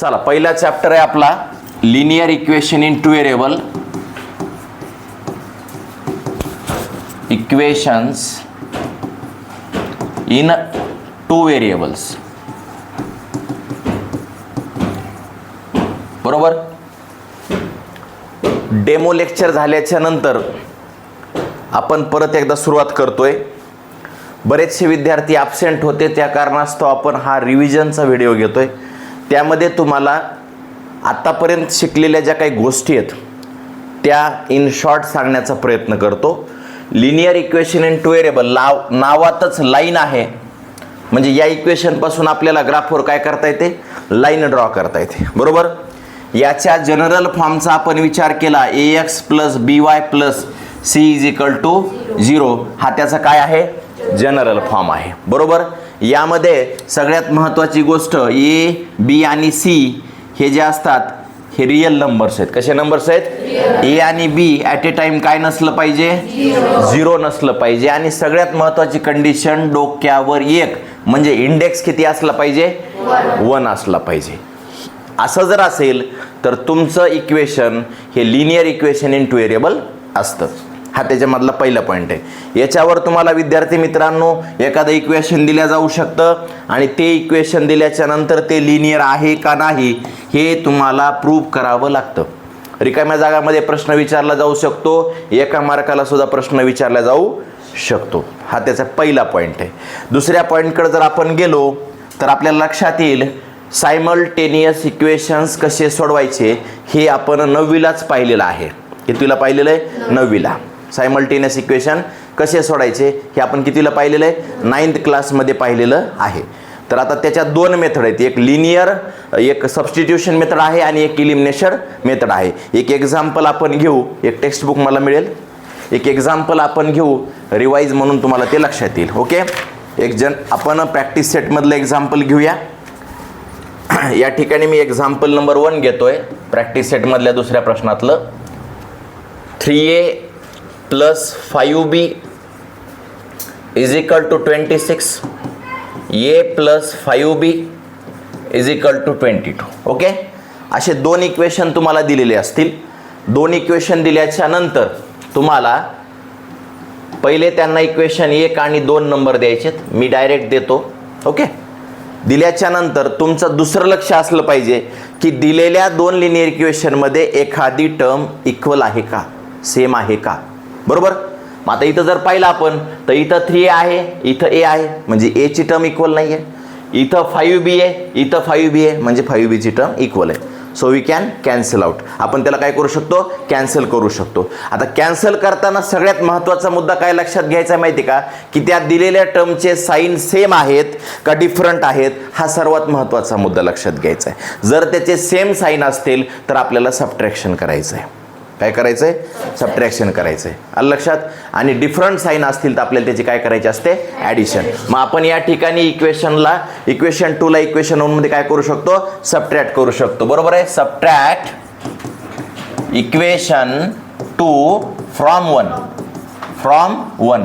चला पहिला चॅप्टर आहे आपला. Linear equation in two variable equations in two variables बरोबर? डेमो लेक्चर झाल्याच्यानंतर आपण परत एकदा सुरुवात करतोय. बरेचसे विद्यार्थी ॲबसेंट होते त्या कारणास्तव आपण हा रिव्हिजनचा व्हिडिओ घेतोय. त्यामध्ये तुम्हाला आत्तापर्यंत शिकलेल्या ज्या काही गोष्टी आहेत त्या इन शॉर्ट सांगण्याचा प्रयत्न करतो. Linear equation in two variable लाव नावातच लाईन आहे. म्हणजे या इक्वेशनपासून आपल्याला ग्राफवर काय करता येते? लाईन ड्रॉ करता येते. बरोबर? याच्या जनरल फॉर्मचा आपण विचार केला A X plus B Y plus C is equal to zero हा त्याचा काय आहे? जनरल फॉर्म आहे. बरोबर? यामध्ये सगळ्यात महत्त्वाची गोष्ट ए बी आणि सी हे जे असतात हे रिअल नंबर्स आहेत. कसे नंबर्स आहेत? ए आणि बी ॲट ए टाइम काय नसलं पाहिजे? झिरो नसलं पाहिजे. आणि सगळ्यात महत्त्वाची कंडिशन डोक्यावर एक म्हणजे इंडेक्स किती असला पाहिजे? वन असला पाहिजे. असं जर असेल तर तुमचं इक्वेशन हे linear equation in two variable असतं. हा त्याच्यामधला पहिला पॉईंट आहे. याच्यावर तुम्हाला विद्यार्थी मित्रांनो एखादं इक्वेशन दिल्या जाऊ शकतं आणि ते इक्वेशन दिल्याच्या नंतर ते लिनियर आहे का नाही हे तुम्हाला प्रूव्ह करावं लागतं. रिकाम्या जागामध्ये प्रश्न विचारला जाऊ शकतो एका मार्काला सुद्धा प्रश्न विचारला जाऊ शकतो. हा त्याचा पहिला पॉईंट आहे. दुसऱ्या पॉईंटकडे जर आपण गेलो तर आपल्याला लक्षात येईल सायमल्टेनियस इक्वेशन्स कसे सोडवायचे हे आपण नववीलाच पाहिलेलं आहे. कितवीला पाहिलेलं आहे? नववीला. सायमल्टेनियस इक्वेशन कसे सोडायचे हे आपण कितीला पाहिलेलं आहे? नाईन्थ क्लासमध्ये पाहिलेलं आहे. तर आता त्याच्यात दोन मेथड आहेत. एक लिनियर एक सबस्टिट्यूशन मेथड आहे आणि एक इलिमिनेशन मेथड आहे. एक एक्झाम्पल आपण घेऊ. एक टेक्स्ट बुक मला मिळेल. एक एक्झाम्पल आपण घेऊ. रिवाईज म्हणून तुम्हाला ते लक्षात येईल. ओके एक जण आपण प्रॅक्टिस सेटमधलं एक्झाम्पल घेऊया. या ठिकाणी मी एक्झाम्पल नंबर वन घेतोय. प्रॅक्टिस सेटमधल्या दुसऱ्या प्रश्नातलं. Three A plus five B is equal to twenty six A plus five B is equal to twenty two okay? असे दोन इक्वेशन तुम्हाला दिलेले असतील. दोन इक्वेशन दिल्याच्या नंतर तुम्हाला पहिले त्यांना इक्वेशन एक आणि दोन नंबर द्यायचेत. मी डायरेक्ट देतो ओके? दिल्याच्या नंतर तुमचं दुसरं लक्ष असलं पाहिजे की दिलेल्या दोन लिनियर इक्वेशनमध्ये एखादी टर्म इक्वल आहे का? सेम आहे का? बरोबर? मग आता इथं जर पाहिलं आपण तर इथं थ्री आहे इथं ए आहे म्हणजे एची टर्म इक्वल नाही आहे इथं फाईव्ह बी आहे इथं फाईव्ह बी आहे म्हणजे फाईव्ह बीची टर्म इक्वल आहे. So we can cancel out आपण त्याला काय करू शकतो? कॅन्सल करू शकतो. आता कॅन्सल करताना सगळ्यात महत्त्वाचा मुद्दा काय लक्षात घ्यायचा आहे माहिती का? की त्या दिलेल्या टर्मचे साईन सेम आहेत का डिफरंट आहेत? हा सर्वात महत्त्वाचा मुद्दा लक्षात घ्यायचा आहे. जर त्याचे सेम साईन असतील तर आपल्याला सबट्रॅक्शन करायचं आहे. काय करायचं आहे सबट्रॅक्शन करायचं आहे आलं लक्षात आणि डिफरंट साईन असतील तर आपल्याला त्याची काय करायची असते? ॲडिशन मग आपण या ठिकाणी इक्वेशनला इक्वेशन टूला इक्वेशन वनमध्ये काय करू शकतो? सबट्रॅक्ट करू शकतो. बरोबर आहे? Subtract equation two from one from one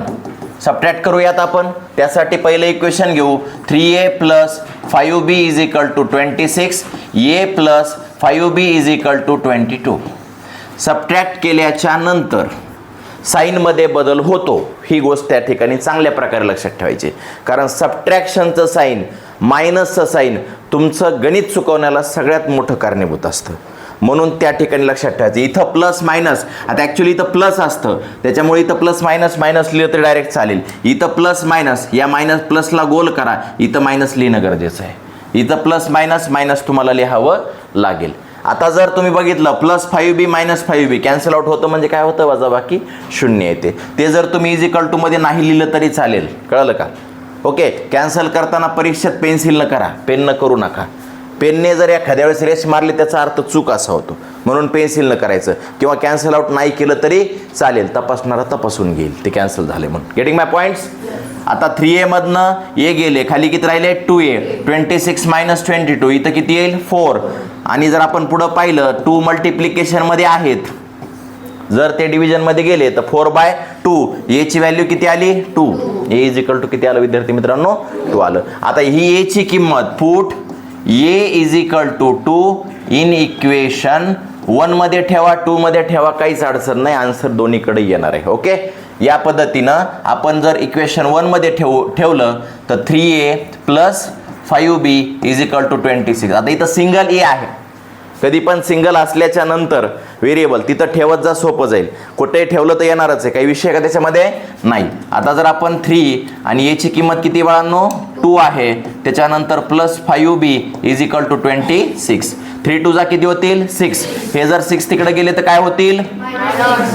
subtract करूयात आपण. त्यासाठी पहिलं इक्वेशन घेऊ. Three A plus five B is equal to twenty six A plus five B is equal to twenty two subtract केल्याच्यानंतर साईनमध्ये बदल होतो. ही गोष्ट त्या ठिकाणी चांगल्या प्रकारे लक्षात ठेवायची. कारण सबट्रॅक्शनचं साईन मायनसचं साईन तुमचं गणित चुकवण्याला सगळ्यात मोठं कारणीभूत असतं. म्हणून त्या ठिकाणी लक्षात ठेवायचं. इथं प्लस मायनस आता ॲक्च्युली इथं प्लस असतं. त्याच्यामुळे इथं प्लस मायनस मायनस लिहिलं तर डायरेक्ट चालेल. इथं प्लस मायनस या मायनस प्लसला गोल करा. इथं मायनस लिहिणं गरजेचं आहे. इथं प्लस मायनस मायनस तुम्हाला लिहावं लागेल. आता जर तुम्ही बघितलं plus five B minus five B cancel out होतं म्हणजे काय होतं? वजाबाकी शून्य येते. ते जर तुम्ही इजिकल टूमध्ये नाही लिहिलं तरी चालेल. कळलं का? ओके कॅन्सल करताना परीक्षेत पेन्सिलनं करा. पेननं करू नका. पेनने जर एखाद्या वेळेस रेस मारली त्याचा अर्थ चूक असा होतो. म्हणून पेन्सिलनं करायचं. किंवा कॅन्सल आउट नाही केलं तरी चालेल. तपासणारा तपासून घेईल. ते कॅन्सल झाले म्हणून. गेटिंग माय पॉईंट्स आता थ्री एमधनं ए गेले. खाली किती राहिले? Two A twenty six minus twenty two इथं किती येईल? फोर आणि जर आपण पुढं पाहिलं टू मल्टिप्लिकेशनमध्ये आहेत. जर ते डिव्हिजनमध्ये गेले तर फोर बाय टू एची व्हॅल्यू किती आली? Two A is equal to किती आलं विद्यार्थी मित्रांनो? टू आलं. आता ही एची किंमत put A is equal to two in equation वनमध्ये ठेवा टूमध्ये ठेवा काहीच अडचण नाही. आन्सर दोन्हीकडे येणार आहे ओके या पद्धतीनं आपण जर इक्वेशन वनमध्ये ठेवू ठेवलं तर three A plus five B is equal to twenty six आता इथं सिंगल ए आहे. कधी पण सिंगल असल्याच्या नंतर व्हेरिएबल तिथं ठेवत जा सोपं जाईल. कुठेही ठेवलं तर येणारच आहे. काही विषय का त्याच्यामध्ये? नाही. आता जर आपण थ्री आणि याची किंमत किती बाळांनो? टू आहे. त्याच्यानंतर plus five B is equal to twenty six three two जा किती होतील? सिक्स हे जर सिक्स तिकडे गेले तर काय होतील?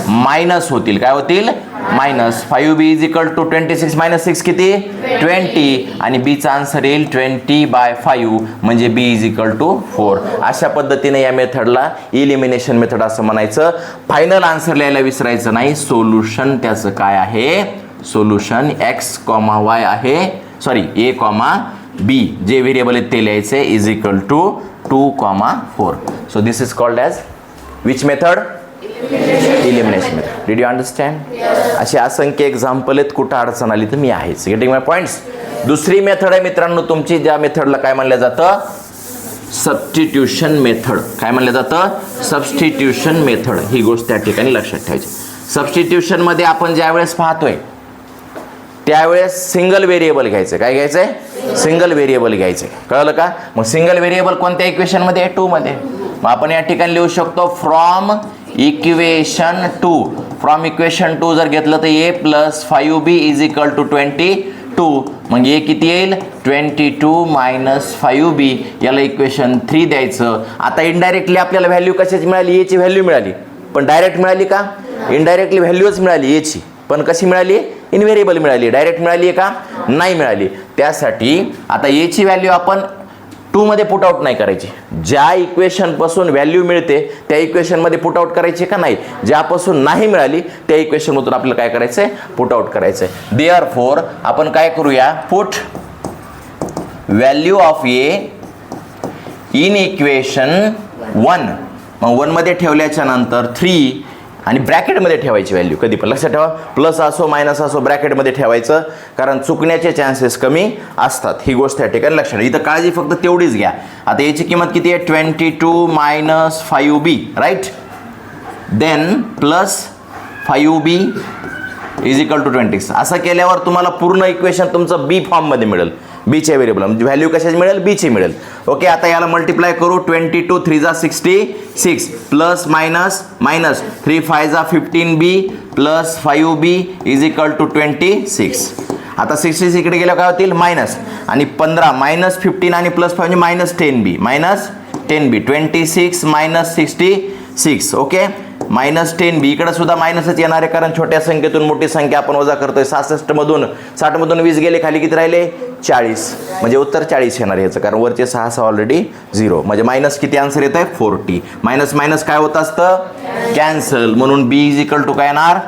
मायनस होतील. काय होतील? Minus five B is equal to twenty six minus six किती? ट्वेंटी. आणि बीचा आन्सर येईल ट्वेंटी बाय फाईव्ह म्हणजे B is equal to four. अशा पद्धतीने या मेथडला इलिमिनेशन मेथड असं म्हणायचं. फायनल आन्सर लिहायला विसरायचं नाही. सोल्युशन त्याचं काय आहे? सोल्युशन एक्स कॉमा वाय आहे. सॉरी ए कॉमा बी जे व्हेरिएबल आहेत ते लिहायचे. Is equal to two comma four so this is called as which method elimination method did you understand असे असंख्य एक्झाम्पल आहेत कुठं अडचण आली तर मी आहेच. गेटिंग माय पॉईंट्स दुसरी मेथड आहे मित्रांनो तुमची ज्या मेथडला काय म्हणलं जातं? सबस्टिट्यूशन मेथड काय म्हणलं जातं? सबस्टिट्यूशन मेथड ही गोष्ट त्या ठिकाणी लक्षात ठेवायची. सबस्टिट्यूशनमध्ये आपण ज्यावेळेस पाहतोय त्यावेळेस सिंगल व्हेरिएबल घ्यायचं. काय घ्यायचंय? सिंगल व्हेरिएबल घ्यायचंय. कळलं का? मग सिंगल व्हेरिएबल कोणत्या इक्वेशनमध्ये आहे टूमध्ये मग आपण या ठिकाणी लिहू शकतो from equation two. From equation two जर घेतलं तर A plus five B is equal to twenty two मग ए किती येईल? Twenty two minus five B याला इक्वेशन थ्री द्यायचं. आता इनडायरेक्टली आपल्याला व्हॅल्यू कशाची मिळाली? एची व्हॅल्यू मिळाली. पण डायरेक्ट मिळाली का? इनडायरेक्टली व्हॅल्यूच मिळाली एची पण कशी मिळाली? इनव्हेरिएबल मिळाली. डायरेक्ट मिळाली आहे का? नाही मिळाली. त्यासाठी आता एची व्हॅल्यू आपण टूमध्ये पुट आउट नाही करायची. ज्या इक्वेशनपासून व्हॅल्यू मिळते त्या इक्वेशनमध्ये पुट आउट करायची का नाही? ज्यापासून नाही मिळाली त्या इक्वेशनमधून आपल्याला काय करायचं आहे पुट आउट करायचं आहे देअर फोर आपण काय करूया? Put value of A in equation one मग वनमध्ये ठेवल्याच्या नंतर थ्री आणि ब्रॅकेटमध्ये ठेवायची व्हॅल्यू कधी पण लक्षात ठेवा प्लस असो मायनस असो ब्रॅकेटमध्ये ठेवायचं कारण चुकण्याचे चान्सेस कमी असतात. ही गोष्ट या ठिकाणी लक्षात ठेवा. इथं काळजी फक्त तेवढीच घ्या. आता याची किंमत किती आहे? Twenty two minus five B right then plus five B is equal to twenty असं केल्यावर तुम्हाला पूर्ण इक्वेशन तुमचं बी फॉर्ममध्ये मिळेल. बीचे व्हेरिएबल म्हणजे व्हॅल्यू कशाची मिळेल? बीची मिळेल. ओके आता याला मल्टिप्लाय करू. ट्वेंटी टू थ्री जा sixty six plus minus minus three five जा fifteen B plus five B is equal to twenty six आता सिक्स्टी इकडे गेलं काय होतील? मायनस आणि पंधरा मायनस फिफ्टीन आणि प्लस फाय म्हणजे minus ten B minus ten B twenty six minus sixty six okay minus ten B. इकडे सुद्धा मायनसच येणार आहे कारण छोट्या संख्येतून मोठी संख्या आपण वजा करतोय. सहासष्टमधून साठमधून वीस गेले खाली किती राहिले? चाळीस. म्हणजे उत्तर चाळीस येणार आहे याचं कारण वरचे सहा सहा ऑलरेडी झिरो म्हणजे मायनस किती आन्सर येत आहे फोर्टी मायनस मायनस काय होत असतं? कॅन्सल म्हणून बी इज इक्वल टू काय येणार?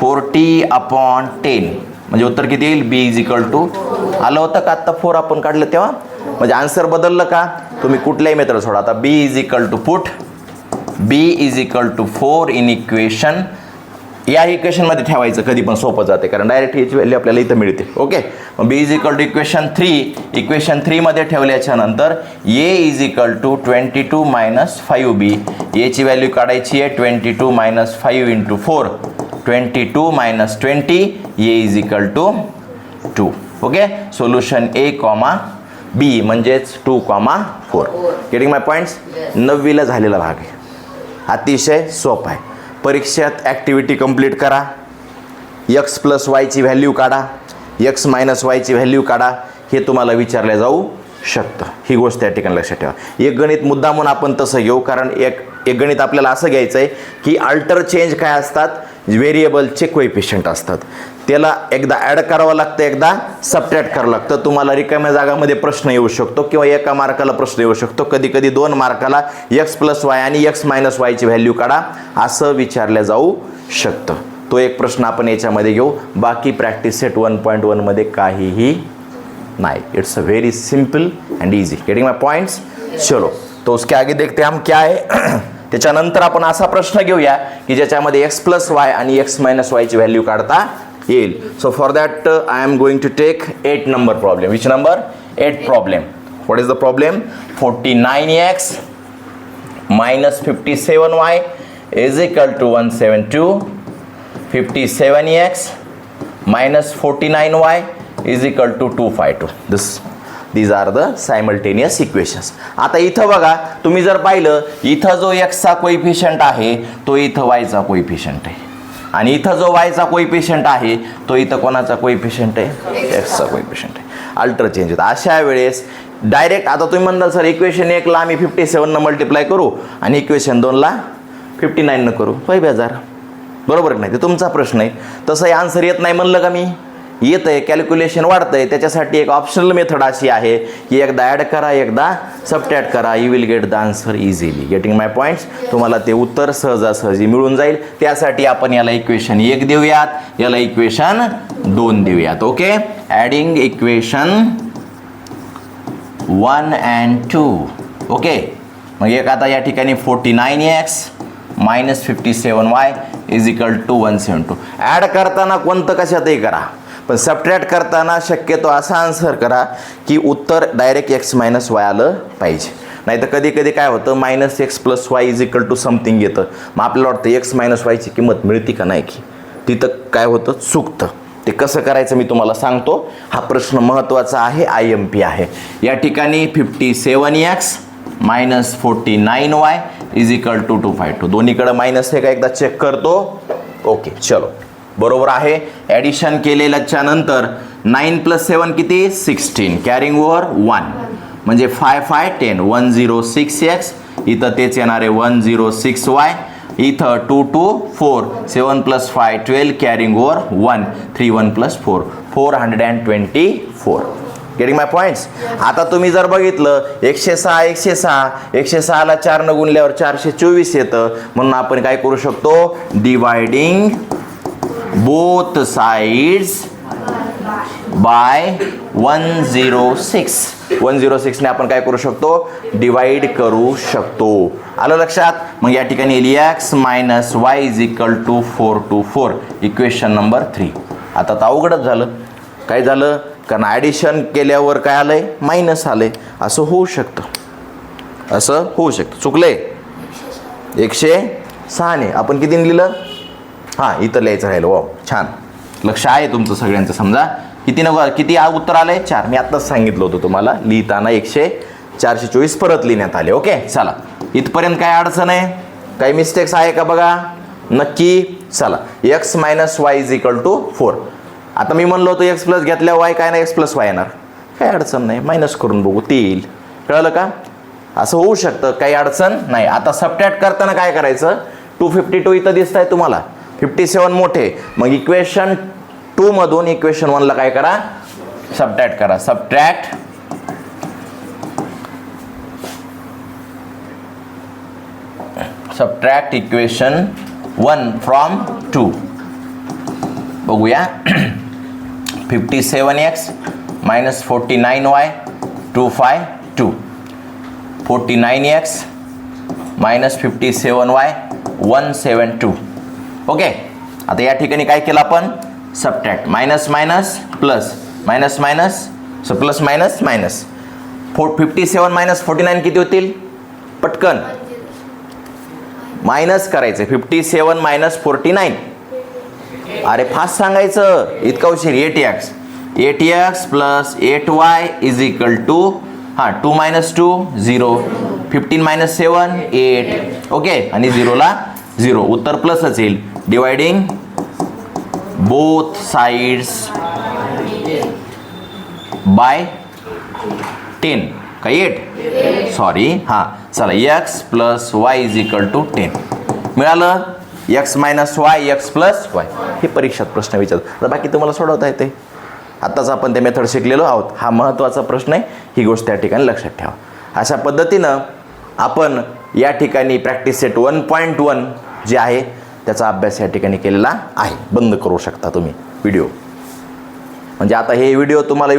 फोर्टी अपॉन टेन म्हणजे उत्तर किती येईल? बी इज इक्वल टू आलं होतं का? आत्ता फोर आपण काढलं तेव्हा? म्हणजे आन्सर बदललं का? तुम्ही कुठल्याही मेथड सोडा. आता B is equal to put B is equal to four in equation या इक्वेशनमध्ये ठेवायचं कधी पण सोपं जाते कारण डायरेक्ट याची व्हॅल्यू आपल्याला इथं मिळते okay B is equal to equation three equation थ्रीमध्ये ठेवल्याच्या नंतर A is equal to twenty two minus five B एची व्हॅल्यू काढायची आहे twenty two minus five into four twenty two minus twenty A is equal to two okay solution A comma B म्हणजेच two comma four getting my points नववीला झालेला भाग आहे. अतिशय सोपं आहे. परीक्षेत ॲक्टिव्हिटी कंप्लीट करा. यक्स प्लस वायची व्हॅल्यू काढा. यक्स मायनस वायची व्हॅल्यू काढा. हे तुम्हाला विचारलं जाऊ शकतं. ही गोष्ट या ठिकाणी लक्षात ठेवा. एक गणित मुद्दा म्हणून आपण तसं घेऊ कारण एक एक गणित आपल्याला असं घ्यायचं आहे की अल्टर चेंज काय असतात? व्हेरिएबलचे कोएफिशियंट असतात. त्याला एकदा ॲड करावं लागतं एकदा सबट्रॅक्ट करावं लागतं. तुम्हाला रिकाम्या जागामध्ये प्रश्न येऊ शकतो किंवा एका मार्काला प्रश्न येऊ शकतो. कधी कधी दोन मार्काला एक्स प्लस वाय आणि एक्स मायनस वायची व्हॅल्यू काढा. असं विचारलं जाऊ शकतं. तो एक प्रश्न आपण याच्यामध्ये घेऊ. बाकी प्रॅक्टिस सेट वन पॉईंट वनमध्ये काहीही नाही. It's a very simple and easy getting my points चलो. तो उसके आगे देखते हम क्या आहे त्याच्यानंतर आपण असा प्रश्न घेऊया की ज्याच्यामध्ये एक्स प्लस वाय आणि एक्स मायनस वायची व्हॅल्यू काढता येईल. So for that I am going to take eight number problem which number eight problem what is the problem forty nine x minus fifty seven y is equal to one seven two fifty seven x minus forty nine y is equal to two five two this these are the simultaneous equations आता इथं बघा तुम्ही जर पाहिलं इथं जो एक्सचा चा कोइफिशियंट आहे तो इथं वायचा चा कोइफिशियंट आहे. आणि इथं जो वायचा कोई पेशंट आहे तो इथं कोणाचा कोई पेशंट आहे? एक्सचा कोई पेशंट आहे. अल्टर चेंज होतं. अशा वेळेस डायरेक्ट आता तुम्ही म्हणाल सर इक्वेशन एकला आम्ही फिफ्टी सेवननं मल्टिप्लाय करू आणि इक्वेशन दोनला फिफ्टी नाईननं करू. होय हजार बरोबर नाही? ते तुमचा प्रश्न आहे. तसं आन्सर येत नाही म्हणलं का मी? येत आहे कॅल्क्युलेशन वाढतंय. त्याच्यासाठी एक ऑप्शनल मेथड अशी आहे की एकदा ॲड करा एकदा सबट्रॅक्ट करा. You will get the answer easily getting my points तुम्हाला ते उत्तर सहजासहजी मिळून जाईल. त्यासाठी आपण याला इक्वेशन एक देऊयात. याला इक्वेशन दोन देऊयात. Okay adding equation one and two okay मग एक आता या ठिकाणी forty nine x minus fifty seven y is equal to one seven two add करताना कोणतं कशातही करा. पण सबट्रॅक्ट करताना शक्यतो असा आन्सर करा की उत्तर डायरेक्ट एक्स मायनस वाय आलं पाहिजे. नाही तर कधी कधी काय होतं minus x plus y is equal to something येतं. मग आपल्याला वाटतं एक्स मायनस वायची किंमत मिळते का नाही की? तिथं काय होतं? चुकतं. ते कसं करायचं मी तुम्हाला सांगतो. हा प्रश्न महत्त्वाचा आहे आय एम पी आहे. या ठिकाणी fifty seven x minus forty nine y is equal to two five two दोन्हीकडं minus हे का एकदा चेक करतो? ओके चलो. बरोबर आहे. ॲडिशन केलेल्याच्या नंतर नाईन प्लस सेवन किती? सिक्स्टीन कॅरिंग ओव्हर वन म्हणजे five five ten one zero six x इथं तेच येणार आहे. वन झिरो सिक्स वाय इथं two two four seven plus five twelve carrying over one three one plus four four hundred and twenty four getting my points आता तुम्ही जर बघितलं एकशे सहा एकशे सहा. एकशे सहाला चारनं गुणल्यावर चारशे चोवीस येतं. म्हणून आपण काय करू शकतो? Dividing both sides by one zero six one zero सिक्सने आपण काय करू शकतो? डिवाइड करू शकतो. आलं लक्षात? मग या ठिकाणी x minus y is equal to four two four equation number three आता तर अवघडच झालं. काय झालं? कारण ॲडिशन केल्यावर काय आलं आहे मायनस आलं आहे असं होऊ शकतं. असं होऊ शकतं. आहे एकशे सहाने. आपण कितीने लिहिलं? हां इथं लिहायचं राहिलं वा छान. लक्ष आहे तुमचं सगळ्यांचं समजा. किती न किती आ- उत्तर आहे चार. मी आत्ताच सांगितलं होतं तुम्हाला लिहिताना एकशे चारशे चोवीस परत लिहिण्यात आले ओके? चला. इथपर्यंत काय अडचण आहे? काही मिस्टेक्स आहे का बघा? नक्की चला. X minus y is equal to four आता मी म्हणलो होतो एक्स प्लस घेतल्या वाय काय नाही एक्स प्लस वाय येणार. काही अडचण नाही मायनस करून बघू ते येईल. कळलं का? असं होऊ शकतं काही अडचण नाही. आता सबट्रॅक्ट करताना काय करायचं? टू फिफ्टी टू इथं दिसत आहे तुम्हाला. फिफ्टी सेवन मोठे. मग इक्वेशन टूमधून इक्वेशन वनला काय करा? सबट्रॅक्ट करा. Subtract subtract equation one from two बघूया. Fifty seven x minus forty nine y two five two forty nine x minus fifty seven y one seven two okay आता या ठिकाणी काय केलं आपण? Subtract minus minus plus minus minus so plus minus minus four fifty seven minus forty nine किती होतील? पटकन. Minus करायचं. Fifty seven minus forty nine अरे फास्ट सांगायचं. इतका उशीर. Eight x eight x plus eight y is equal to हां two minus two zero fifteen minus seven eight okay आणि झिरोला झिरो उत्तर प्लसच येईल. Dividing both sides by ten काय एट सॉरी हां चला x plus y is equal to ten मिळालं x minus y x plus y हे परीक्षात प्रश्न विचारतात तर बाकी तुम्हाला सोडवता येते. आत्ताच आपण ते मेथड शिकलेलो आहोत. हा महत्त्वाचा प्रश्न आहे. ही गोष्ट त्या ठिकाणी लक्षात ठेवा. अशा पद्धतीनं आपण या ठिकाणी practice set one point one जे आहे त्याचा अभ्यास या ठिकाणी केलेला आहे. बंद करू शकता तुम्ही. व्हिडिओ म्हणजे आता हे व्हिडिओ तुम्हाला